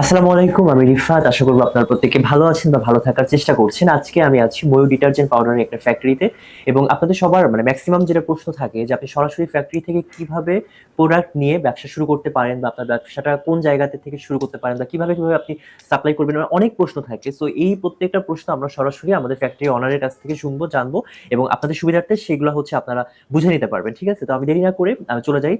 আসসালামু আলাইকুম আমি রিফাত। আশা করব আপনার প্রত্যেকে ভালো আছেন বা ভালো থাকার চেষ্টা করছেন। আজকে আমি আছি ময়ূর ডিটারজেন্ট পাউডারের একটা ফ্যাক্টরিতে এবং আপনাদের সবার মানে ম্যাক্সিমাম যেটা প্রশ্ন থাকে যে আপনি সরাসরি ফ্যাক্টরি থেকে কীভাবে প্রোডাক্ট নিয়ে ব্যবসা শুরু করতে পারেন বা আপনার ব্যবসাটা কোন জায়গাতে থেকে শুরু করতে পারেন বা কীভাবে কীভাবে আপনি সাপ্লাই করবেন অনেক প্রশ্ন থাকে। সো এই প্রত্যেকটা প্রশ্ন আমরা সরাসরি আমাদের ফ্যাক্টরি অনারের কাছ থেকে শুনব জানব এবং আপনাদের সুবিধার্থে সেগুলো হচ্ছে আপনারা বুঝে নিতে পারবেন ঠিক আছে? তো আমি দেরি না করে আমি চলে যাই।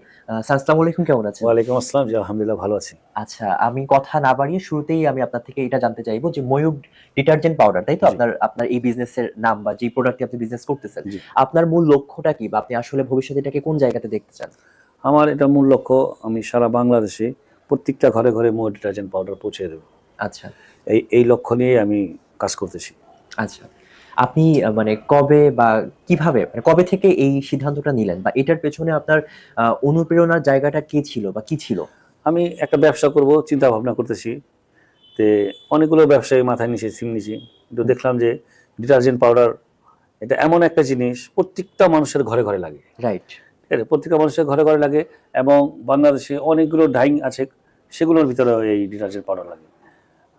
আসসালামু আলাইকুম কেমন আছেন? ওয়ালাইকুম আসসালাম আলহামদুলিল্লাহ ভালো আছি। আচ্ছা আমি কথা না বাড়িয়ে শুরুতেই আমি আপনার থেকে এটা জানতে চাইব যে ময়ূর ডিটারজেন্ট পাউডার তাই তো? আপনার আপনার এই বিজনেসের নাম বা যে প্রোডাক্টটি আপনি বিজনেস করতেছেন আপনার মূল লক্ষ্যটা কি বা আপনি আসলে ভবিষ্যতে এটাকে কোন জায়গাতে দেখতে চান? আমার এটা মূল লক্ষ্য আমি সারা বাংলাদেশে প্রত্যেকটা ঘরে ঘরে মোর ডিটারজেন্ট পাউডার পৌঁছে দেবো। আচ্ছা। এই এই লক্ষ্য নিয়ে আমি কাজ করতেছি। আচ্ছা। আপনি মানে কবে বা কীভাবে মানে কবে থেকে এই সিদ্ধান্তটা নিলেন বা এটার পেছনে আপনার অনুপ্রেরণার জায়গাটা কি ছিল বা কি ছিল? আমি একটা ব্যবসা করব চিন্তা ভাবনা করতেছি। তে অনেকগুলো ব্যবসায়ী মাথায় নিচে সিম নিছি। কিন্তু দেখলাম যে ডিটারজেন্ট পাউডার এটা এমন একটা জিনিস প্রত্যেকটা মানুষের ঘরে ঘরে লাগে। রাইট ঠিক আছে? প্রত্যেকটা মানুষের ঘরে ঘরে লাগে এবং বাংলাদেশে অনেকগুলো ডাইং আছে সেগুলোর ভিতরে এই ডিটারজেন্ট পাউডার লাগে।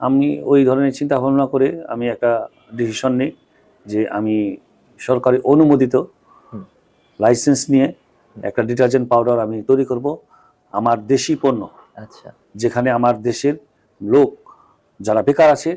আমি ওই ধরনের চিন্তা ভাবনা করে আমি একটা ডিসিশন নিই যে আমি সরকারি অনুমোদিত লাইসেন্স নিয়ে একটা ডিটারজেন্ট পাউডার আমি তৈরি করব। আমার দেশি পণ্য। আচ্ছা। যেখানে আমার দেশের লোক যারা বেকার আছে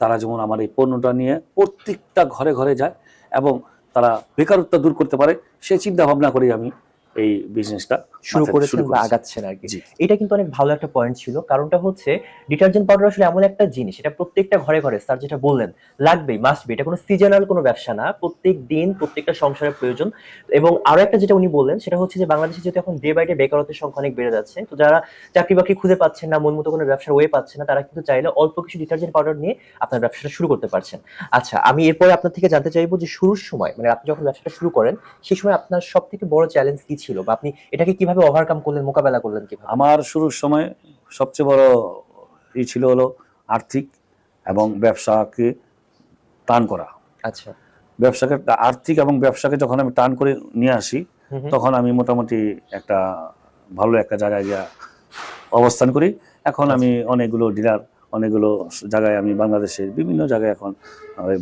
তারা যেমন আমার এই পণ্যটা নিয়ে প্রত্যেকটা ঘরে ঘরে যায় এবং তারা বেকারত্ব দূর করতে পারে সে চিন্তা ভাবনা করেই আমি এই বিজনেসটা শুরু করেছেন বা আগাচ্ছেন আর কি। এটা কিন্তু অনেক ভালো একটা পয়েন্ট ছিল। কারণটা হচ্ছে ডিটারজেন্ট পাউডার আসলে এমন একটা জিনিস এটা প্রত্যেকটা ঘরে ঘরে স্যার যেটা বললেন লাগবেই মাস্ট বি এটা কোনো সিজনাল কোনো ব্যবসা না। প্রত্যেক দিন প্রত্যেকটা সংসারের প্রয়োজন। এবং আরও একটা যেটা উনি বললেন সেটা হচ্ছে যে বাংলাদেশে যেহেতু এখন ডে বাই ডে বেকারত্বের সংখ্যা অনেক বেড়ে যাচ্ছে তো যারা চাকরি বাকরি খুঁজে পাচ্ছেন না মন মতো কোনো ব্যবসার ওয়ে পাচ্ছে না তারা কিন্তু চাইলে অল্প কিছু ডিটারজেন্ট পাউডার নিয়ে আপনার ব্যবসাটা শুরু করতে পারছেন। আচ্ছা আমি এরপরে আপনার থেকে জানতে চাইব যে শুরুর সময় মানে আপনি যখন ব্যবসাটা শুরু করেন সেই সময় আপনার সব থেকে বড় চ্যালেঞ্জ কি ছিল বা আপনি এটাকে কীভাবে ওভারকাম করলেন মোকাবেলা করলেন কীভাবে? আমার শুরুর সময় সবচেয়ে বড় ই ছিল হলো আর্থিক এবং ব্যবসাকে টান করা। আচ্ছা। ব্যবসাকে আর্থিক এবং ব্যবসাকে যখন আমি টান করে নিয়ে আসি। তখন আমি মোটামুটি একটা ভালো একটা জায়গায় গিয়ে অবস্থান করি। এখন আমি অনেকগুলো ডিলার অনেকগুলো জায়গায় আমি বাংলাদেশের বিভিন্ন জায়গায় এখন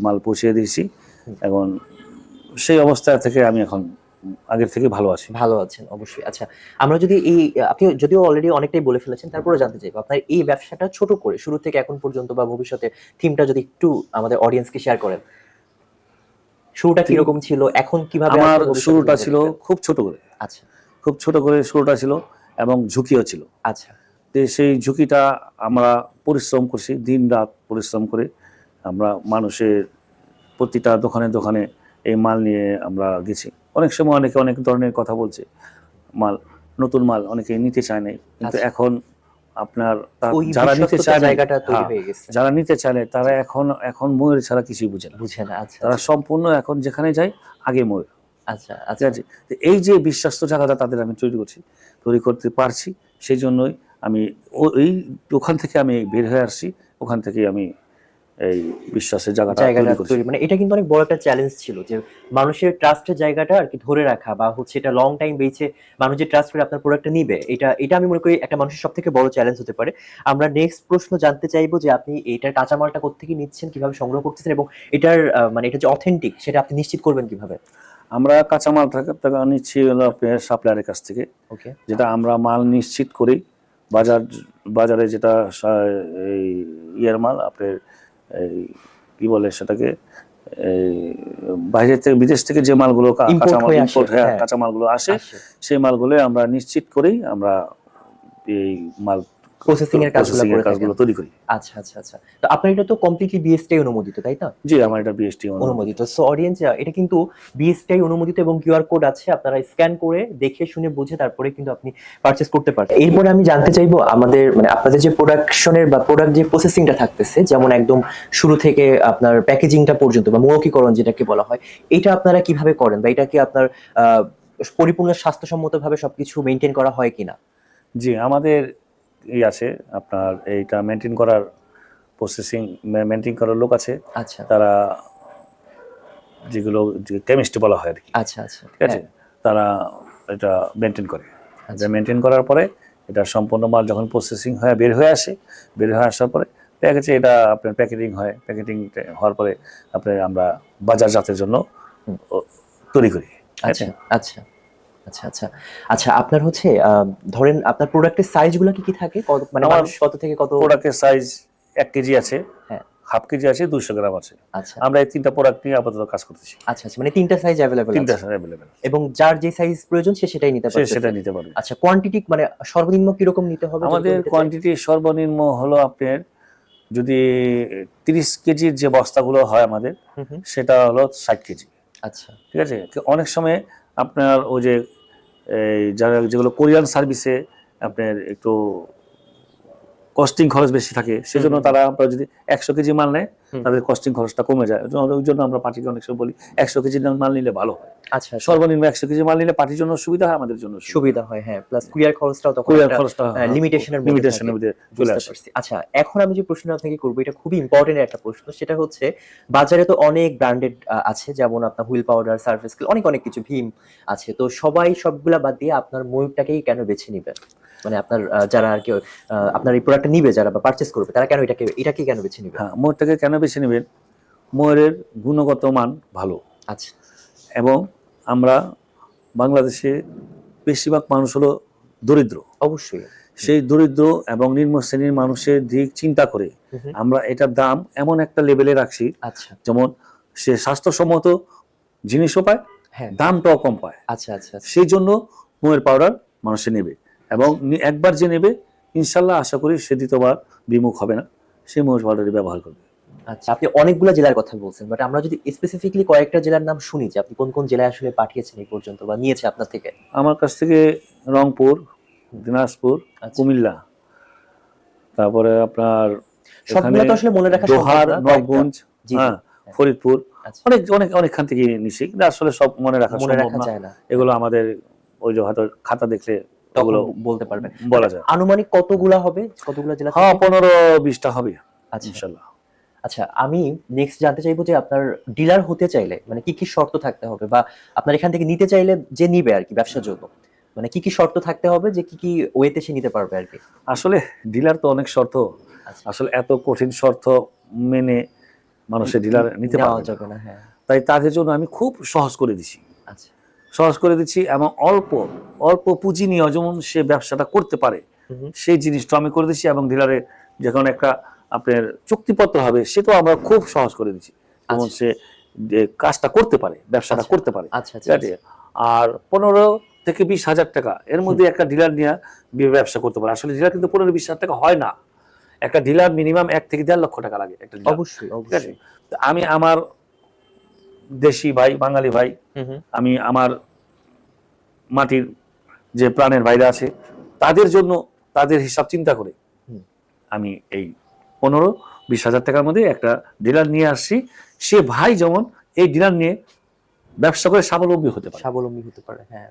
মাল পৌঁছিয়ে দিয়েছি এখন সেই অবস্থা থেকে আমি এখন আগের থেকে ভালো আছি। ভালো আছেন অবশ্যই। আচ্ছা আমরা যদি এই আপনি যদিও অলরেডি অনেকটাই বলে ফেলেছেন তারপরে জানতে চাইব আপনার এই ব্যবসাটা ছোট করে শুরু থেকে এখন পর্যন্ত বা ভবিষ্যতে থিমটা যদি একটু আমাদের অডিয়েন্সকে শেয়ার করেন। শুরুটা Theme- কীরকম ছিল এখন কীভাবে আমার শুরুটা ছিল খুব ছোট করে। আচ্ছা। খুব ছোট করে শুরুটা ছিল এবং ঝুঁকিও ছিল। আচ্ছা। তো সেই ঝুঁকিটা আমরা পরিশ্রম করছি দিন রাত পরিশ্রম করে আমরা মানুষের প্রতিটা দোকানে দোকানে এই মাল নিয়ে আমরা গেছি। অনেক সময় অনেকে অনেক ধরনের কথা বলছে। মাল নতুন মাল অনেকে নিতে চায় নাই। কিন্তু আচ্ছা। এখন আপনার ওই যারা নিতে চায় জায়গাটা হ্যাঁ, হয়ে যারা নিতে চায় না, তারা এখন এখন ময়ূর ছাড়া কিছুই বুঝে না। বুঝে না আচ্ছা তারা সম্পূর্ণ এখন যেখানে যায় আগে ময়ূর। আচ্ছা আচ্ছা। এই যে বিশ্বাস্ত জায়গাটা তাদের আমি তৈরি করছি তৈরি করতে পারছি সেই জন্যই আমি ও- এই ওখান থেকে আমি বের হয়ে আসছি ওখান থেকে আমি এই বিশ্বাসের জায়গাটা জায়গাটা তৈরি। মানে এটা কিন্তু অনেক বড় একটা চ্যালেঞ্জ ছিল যে মানুষের ট্রাস্টের জায়গাটা আর কি ধরে রাখা বা হচ্ছে এটা লং টাইম বেঁচে মানুষ যে ট্রাস্ট করে আপনার প্রোডাক্টটা নিবে এটা এটা আমি মনে করি একটা মানুষের সব থেকে বড় চ্যালেঞ্জ হতে পারে। আমরা নেক্সট প্রশ্ন জানতে চাইব যে আপনি এটার কাঁচামালটা কোথেকে নিচ্ছেন কীভাবে সংগ্রহ করতেছেন এবং এটার মানে এটা যে অথেন্টিক সেটা আপনি নিশ্চিত করবেন কীভাবে? আমরা কাঁচামাল নিচ্ছি হলো সাপ্লায়ারের কাছ থেকে। ওকে যেটা আমরা মাল নিশ্চিত করি। বাজার বাজারে যেটা ইয়ের মাল আপনার এই কি বলে সেটাকে এই বাইরে থেকে বিদেশ থেকে যে মালগুলো কাঁচামাল ইম্পোর্ট হয়ে হ্যাঁ। কাঁচামালগুলো আসে সেই মালগুলো আমরা নিশ্চিত করেই আমরা এই মাল প্রসেসিং এর কাজগুলো তৈরি করি। আচ্ছা আচ্ছা আচ্ছা। তো আপনার এটা তো কমপ্লিটলি বিএসটি অনুমোদিত তাই না জি আমার এটা বিএসটি অনুমোদিত। সো অডিয়েন্স এটা কিন্তু বিএসটিআই অনুমোদিত এবং কিউআর কোড আছে। আপনারা স্ক্যান করে দেখে শুনে বুঝে তারপরে কিন্তু আপনি পারচেজ করতে পারেন এরপরে আমি জানতে চাইব আমাদের মানে আপনাদের যে প্রোডাকশনের বা প্রোডাক্ট যে প্রসেসিংটা থাকতেছে যেমন একদম শুরু থেকে আপনার প্যাকেজিংটা পর্যন্ত বা মৌখিকরণ যেটাকে বলা হয় এটা আপনারা কীভাবে করেন বা এটা কি আপনার আহ, পরিপূর্ণ স্বাস্থ্যসম্মতভাবে সবকিছু মেনটেন করা হয় কিনা? জি আমাদের ই আছে আপনার এইটা মেনটেন করার প্রসেসিং মেনটেন করার লোক আছে। আচ্ছা। তারা যেগুলো কেমিস্ট্রি বলা হয় আর কি। আচ্ছা আচ্ছা। ঠিক আছে? তারা এটা মেনটেন করে। আচ্ছা। মেনটেন করার পরে এটা সম্পূর্ণ মাল যখন প্রসেসিং হয়ে বের হয়ে আসে বের হয়ে আসার পরে দেখা গেছে এটা আপনার প্যাকেটিং হয়। প্যাকেটিং হওয়ার পরে আপনার আমরা বাজারজাতের জন্য তৈরি করি। আচ্ছা আচ্ছা। আচ্ছা আচ্ছা। আচ্ছা আপনার হচ্ছে ধরেন আপনার প্রোডাক্টের সাইজগুলো কি কি থাকে? কত মানে মানুষ কত থেকে কত প্রোডাক্টের সাইজ এক কেজি আছে হ্যাঁ। হাফ কেজি আছে দুইশো গ্রাম আছে। আচ্ছা। আমরা এই তিনটা প্রোডাক্ট নিয়ে আপাতত কাজ করতেছি। আচ্ছা আচ্ছা মানে তিনটা সাইজ অ্যাভেলেবল তিনটা আছে। অ্যাভেলেবেল এবং যার যে সাইজ প্রয়োজন সে সেটাই নিতে পারবে সেটা নিতে পারবে। আচ্ছা কোয়ান্টিটি মানে সর্বনিম্ন কীরকম নিতে হবে? আমাদের কোয়ান্টিটি সর্বনিম্ন হলো আপনার যদি তিরিশ কেজির যে বস্তাগুলো হয় আমাদের সেটা হলো ষাট কেজি আচ্ছা। ঠিক আছে? অনেক সময় আপনার ওই যে এই যারা যেগুলো কোরিয়ান সার্ভিসে আপনার একটু কস্টিং খরচ বেশি থাকে সেজন্য তারা আমরা যদি একশো কেজি মাল নেয় তাদের কস্টিং খরচটা কমে যায়। ওই জন্য- আমরা পার্টিকে অনেক সময় বলি একশো কেজি মাল নিলে ভালো হয়। আচ্ছা আচ্ছা, সর্বনিম্ন একশো কেজি মাল নিলে পার্টির জন্য সুবিধা হয় আমাদের জন্য সুবিধা। হয় হ্যাঁ। প্লাস কুরিয়ার খরচটাও তখন কুরিয়ার খরচটা লিমিটেশনের লিমিটেশনের মধ্যে চলে বুঝতে আসে। আচ্ছা এখন আমি যে প্রশ্ন আপনাকে করব এটা খুবই ইম্পর্টেন্ট একটা প্রশ্ন সেটা হচ্ছে বাজারে তো অনেক ব্র্যান্ডেড আছে যেমন আপনার হুইল পাউডার সার্ফেস অনেক অনেক কিছু ভীম আছে। তো সবাই সবগুলা বাদ দিয়ে আপনার ময়ূরটাকেই কেন বেছে নিবে মানে আপনার যারা আর কি আপনার এই প্রোডাক্টটা নিবে যারা বা পারচেস করবে তারা কেন এটাকে এটাকে কেন বেছে নিবে? হ্যাঁ ময়ূরটাকে কেন বেছে নেবেন ময়ূরের গুণগত মান ভালো। আচ্ছা। এবং আমরা বাংলাদেশে বেশিরভাগ মানুষ হলো দরিদ্র। অবশ্যই। সেই দরিদ্র এবং নিম্ন শ্রেণির মানুষের দিক চিন্তা করে আমরা এটার দাম এমন একটা লেভেলে রাখছি আচ্ছা। যেমন সে স্বাস্থ্যসম্মত জিনিসও পায় হ্যাঁ। দামটাও কম পায়। আচ্ছা আচ্ছা আচ্ছা। সেই জন্য ময়ের পাউডার মানুষে নেবে। এবং একবার যে নেবে ইনশাল্লাহ আশা করি সে দ্বিতীয়বার বিমুখ হবে না। সে ময়ের পাউডারই ব্যবহার করবে। আচ্ছা আপনি অনেকগুলো জেলার কথা বলছেন বাট আমরা যদি স্পেসিফিকলি কয়েকটা জেলার নাম শুনি যে আপনি কোন কোন জেলায় আসলে পাঠিয়েছেন এই পর্যন্ত বা নিয়েছে আপনার থেকে? আমার কাছ থেকে রংপুর দিনাজপুর আচ্ছা। কুমিল্লা তারপরে আপনার সবগুলো তো আসলে মনে রাখা দোহার নবগঞ্জ হ্যাঁ হ্যাঁ। ফরিদপুর আচ্ছা। অনেক অনেক অনেকখান থেকে নিছি কিন্তু আসলে সব মনে রাখা মনে সম্ভব রাখা না। যায় না। এগুলো আমাদের ওই যে হয়তো খাতা দেখলে ওগুলো বলতে পারবেন। বলা যায়। আনুমানিক কতগুলা হবে? কতগুলা জেলা হ্যাঁ? পনেরো বিশটা হবে আচ্ছা। ইনশাল্লাহ। আচ্ছা আমি নেক্সট জানতে চাইব যে আপনার ডিলার হতে চাইলে মানে কি কি শর্ত থাকতে হবে? বা আপনার এখান থেকে নিতে চাইলে যে নিবে আর কি ব্যবসার জন্য মানে কি কি শর্ত থাকতে হবে যে কি কি ওয়েতে সে নিতে পারবে আর কি? আসলে ডিলার তো অনেক শর্ত। আচ্ছা। আসলে এত কঠিন শর্ত মেনে মানুষের ডিলার নিতে না। যাবে না হ্যাঁ। তাই তাদের জন্য আমি খুব সহজ করে দিছি। সহজ করে দিচ্ছি এবং অল্প অল্প পুঁজি নিয়ে যেমন সে ব্যবসাটা করতে পারে। সেই জিনিসটা আমি করে দিচ্ছি এবং ডিলারে যখন একটা আপনার চুক্তিপত্র হবে সেটাও আমরা খুব সহজ করে দিচ্ছি। যেমন আচ্ছা। সে কাজটা করতে পারে ব্যবসাটা আচ্ছা। করতে পারে। আচ্ছা ঠিক আছে? আর পনেরো থেকে বিশ হাজার টাকা এর মধ্যে একটা ডিলার নিয়ে ব্যবসা করতে পারে। আসলে ডিলার কিন্তু পনেরো বিশ হাজার টাকা হয় না। একটা ডিলার মিনিমাম এক থেকে দেড় লক্ষ টাকা লাগে একটা অবশ্যই আমি আমার দেশি ভাই বাঙালি ভাই আমি আমার মাটির যে প্রাণের ভাইরা আছে তাদের জন্য তাদের হিসাব চিন্তা করে আমি এই পনেরো বিশ হাজার টাকার মধ্যে একটা ডিলার নিয়ে আসছি। সে ভাই যেমন এই ডিলার নিয়ে ব্যবসা করে স্বাবলম্বী হতে পারে। স্বাবলম্বী হতে পারে হ্যাঁ।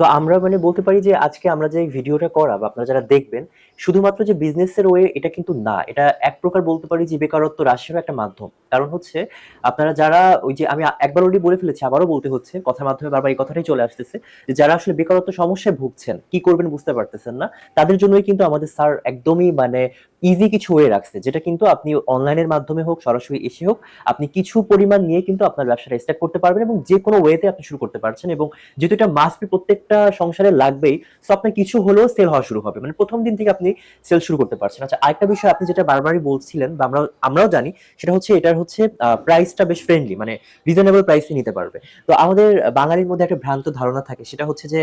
তো আমরা মানে বলতে পারি যে আজকে আমরা যে ভিডিওটা করা বা আপনারা যারা দেখবেন, শুধুমাত্র যে বিজনেসের ওয়ে এটা কিন্তু না। এটা এক প্রকার বলতে পারি যে বেকারত্ব হ্রাসেরও একটা মাধ্যম। কারণ হচ্ছে আপনারা যারা ওই যে আমি একবার অলরেডি বলে ফেলেছি, আবারও বলতে হচ্ছে, কথার মাধ্যমে বারবার এই কথাটাই চলে আসতেছে, যে যারা আসলে বেকারত্ব সমস্যায় ভুগছেন, কি করবেন বুঝতে পারতেছেন না, তাদের জন্যই কিন্তু আমাদের স্যার একদমই মানে ইজি কিছু ওয়ে রাখছে যেটা কিন্তু আপনি অনলাইনের মাধ্যমে হোক সরাসরি এসে হোক আপনি কিছু পরিমাণ নিয়ে কিন্তু আপনার ব্যবসাটা স্টার্ট করতে পারবেন এবং যে কোনো ওয়েতে আপনি শুরু করতে পারছেন এবং যেহেতু এটা মাস্ট বি প্রত্যেকটা সংসারে লাগবেই সো আপনার কিছু হলেও সেল হওয়া শুরু হবে। মানে প্রথম দিন থেকে আপনি সেল শুরু করতে পারছেন। আচ্ছা আরেকটা বিষয় আপনি যেটা বারবারই বলছিলেন বা আমরা আমরাও জানি সেটা হচ্ছে এটার হচ্ছে প্রাইসটা বেশ ফ্রেন্ডলি মানে রিজনেবল প্রাইসে নিতে পারবে। তো আমাদের বাঙালির মধ্যে একটা ভ্রান্ত ধারণা থাকে সেটা হচ্ছে যে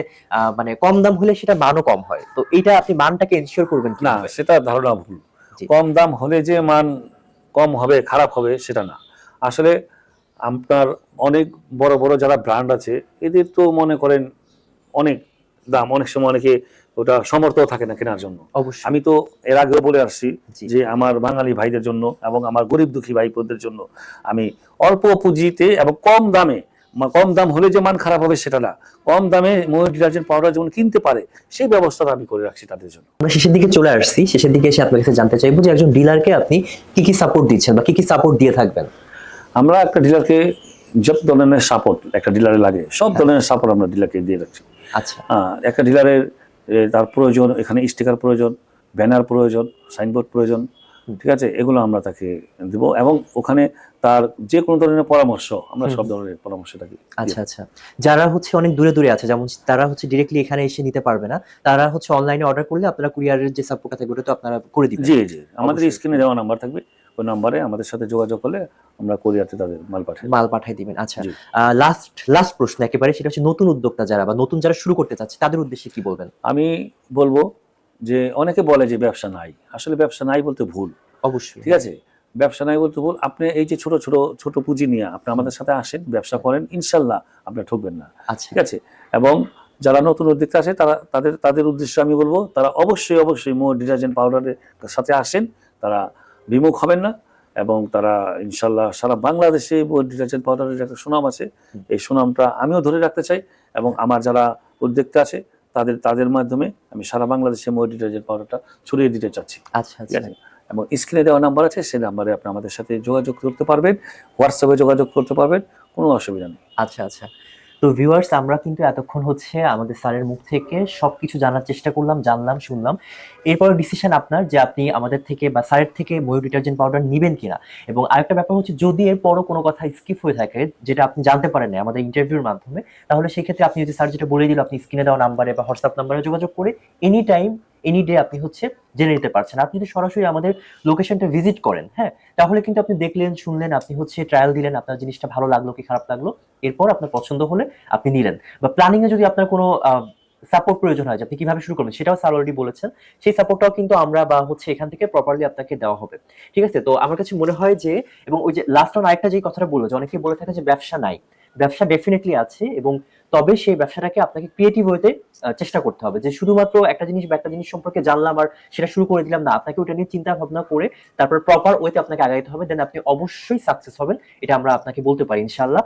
মানে কম দাম হলে সেটা মানও কম হয়। তো এটা আপনি মানটাকে এনশিওর করবেন না সেটা ধারণা ভুল। কম দাম হলে যে মান কম হবে খারাপ হবে সেটা না। আসলে আপনার অনেক বড় বড় যারা ব্র্যান্ড আছে এদের তো মনে করেন অনেক দাম। অনেক সময় অনেকে ওটা সমর্থ থাকে না কেনার জন্য। অবশ্যই। আমি তো এর আগেও বলে আসছি যে আমার বাঙালি ভাইদের জন্য এবং আমার গরিব দুঃখী ভাইপোদের জন্য আমি অল্প পুঁজিতে এবং কম দামে কম দাম হলে যে মান খারাপ হবে সেটা না। কম দামে ময়ূর ডিটারজেন্ট পাউডার যেমন কিনতে পারে সেই ব্যবস্থাটা আমি করে রাখছি তাদের জন্য। আমরা শেষের দিকে চলে আসছি। শেষের দিকে এসে আপনার কাছে জানতে চাইব যে একজন ডিলারকে আপনি কি কি সাপোর্ট দিচ্ছেন বা কি কি সাপোর্ট দিয়ে থাকবেন? আমরা একটা ডিলারকে যত ধরনের সাপোর্ট একটা ডিলারে লাগে সব ধরনের সাপোর্ট আমরা ডিলারকে দিয়ে রাখছি। আচ্ছা। হ্যাঁ, একটা ডিলারের তার প্রয়োজন এখানে স্টিকার প্রয়োজন ব্যানার প্রয়োজন সাইনবোর্ড প্রয়োজন। ঠিক আছে? এগুলো আমরা তাকে দিব এবং ওখানে তার যে কোনো ধরনের পরামর্শ আমরা সব ধরনের পরামর্শটাকে আচ্ছা আচ্ছা। যারা হচ্ছে অনেক দূরে দূরে আছে যেমন তারা হচ্ছে ডিরেক্টলি এখানে এসে নিতে পারবে না তারা হচ্ছে অনলাইনে অর্ডার করলে আপনারা কুরিয়ারের যে সাপোর্ট থাকবে ওটা তো আপনারা করে দিবেন। জি জি। আমাদের। স্ক্রিনে দেওয়া নাম্বার থাকবে। ওই নাম্বারে আমাদের সাথে যোগাযোগ করলে আমরা কোরিয়াতে তাদের মাল পাঠাই মাল পাঠিয়ে দিবেন আচ্ছা। লাস্ট লাস্ট প্রশ্ন একেবারে সেটা হচ্ছে নতুন উদ্যোক্তা যারা বা নতুন যারা শুরু করতে চাচ্ছে তাদের উদ্দেশ্যে কি বলবেন? আমি বলব যে অনেকে বলে যে ব্যবসা নাই। আসলে ব্যবসা নাই বলতে ভুল। অবশ্যই। ঠিক আছে? ব্যবসা নাই বলতে ভুল। আপনি এই যে ছোট ছোট ছোট পুঁজি নিয়ে আপনি আমাদের সাথে আসেন ব্যবসা করেন ইনশাল্লাহ আপনি ঠকবেন না। আচ্ছা। ঠিক আছে? এবং যারা নতুন উদ্যোক্তা আছে তারা তাদের তাদের উদ্দেশ্যে আমি বলব তারা অবশ্যই অবশ্যই মো ডিটারজেন্ট পাউডারের সাথে আসেন। তারা বিমুখ হবেন না এবং তারা ইনশাল্লাহ সারা বাংলাদেশে মো ডিটারজেন্ট পাউডারের একটা সুনাম আছে এই সুনামটা আমিও ধরে রাখতে চাই। এবং আমার যারা উদ্যোক্তা আছে তাদের তাদের মাধ্যমে আমি সারা বাংলাদেশে মো ডিটারজেন্ট পাউডারটা ছড়িয়ে দিতে চাচ্ছি। আচ্ছা ঠিক আচ্ছা। আছে এবং স্ক্রিনে দেওয়া নাম্বার আছে সেই নাম্বারে আপনি আমাদের সাথে যোগাযোগ করতে পারবেন। হোয়াটসঅ্যাপে যোগাযোগ করতে পারবেন কোনো অসুবিধা নেই। আচ্ছা আচ্ছা। তো ভিউয়ার্স আমরা কিন্তু এতক্ষণ হচ্ছে আমাদের স্যারের মুখ থেকে সব কিছু জানার চেষ্টা করলাম, জানলাম, শুনলাম। এরপর ডিসিশন আপনার যে আপনি আমাদের থেকে বা স্যারের থেকে ময়ূর ডিটারজেন্ট পাউডার নেবেন কিনা। এবং আরেকটা ব্যাপার হচ্ছে, যদি এরপরও কোনো কথা স্কিপ হয়ে থাকে, যেটা আপনি জানতে পারেন না আমাদের ইন্টারভিউর মাধ্যমে, তাহলে সেক্ষেত্রে আপনি যদি স্যার যেটা বলে দিল, আপনি স্ক্রিনে দেওয়া নাম্বারে বা হোয়াটসঅ্যাপ নাম্বারে যোগাযোগ করে এনি টাইম এনি ডে আপনি হচ্ছে জেনে নিতে পারছেন। আপনি যদি সরাসরি আমাদের লোকেশনটা ভিজিট করেন হ্যাঁ তাহলে কিন্তু আপনি দেখলেন, শুনলেন, আপনি হচ্ছে ট্রায়াল দিলেন, আপনার জিনিসটা ভালো লাগল কি খারাপ লাগল, এরপর আপনার পছন্দ হলে আপনি নিলেন। বা প্ল্যানিং এ যদি আপনার কোনো সাপোর্ট প্রয়োজন হয় আপনি কীভাবে শুরু করবেন, সেটাও স্যার অলরেডি বলেছেন। সেই সাপোর্টটাও কিন্তু আমরা বা হচ্ছে এখান থেকে প্রপারলি আপনাকে দেওয়া হবে। ঠিক আছে? তো আমার কাছে মনে হয় যে, এবং ওই যে লাস্ট অন আরেকটা যে কথাটা বলল, যে অনেকে বলে থাকে যে ব্যবসা নাই। ব্যবসা ডেফিনেটলি আছে এবং তবে সেই ব্যবসাটাকে আপনাকে ক্রিয়েটিভ হতে চেষ্টা করতে হবে। যে শুধুমাত্র একটা জিনিস বা একটা জিনিস সম্পর্কে জানলাম আর সেটা শুরু করে দিলাম, না, আপনাকে ওটা নিয়ে চিন্তা ভাবনা করে তারপর প্রপার ওয়েতে আপনাকে আগাইতে হবে দেন আপনি অবশ্যই সাকসেস হবেন, এটা আমরা আপনাকে বলতে পারি ইনশাল্লাহ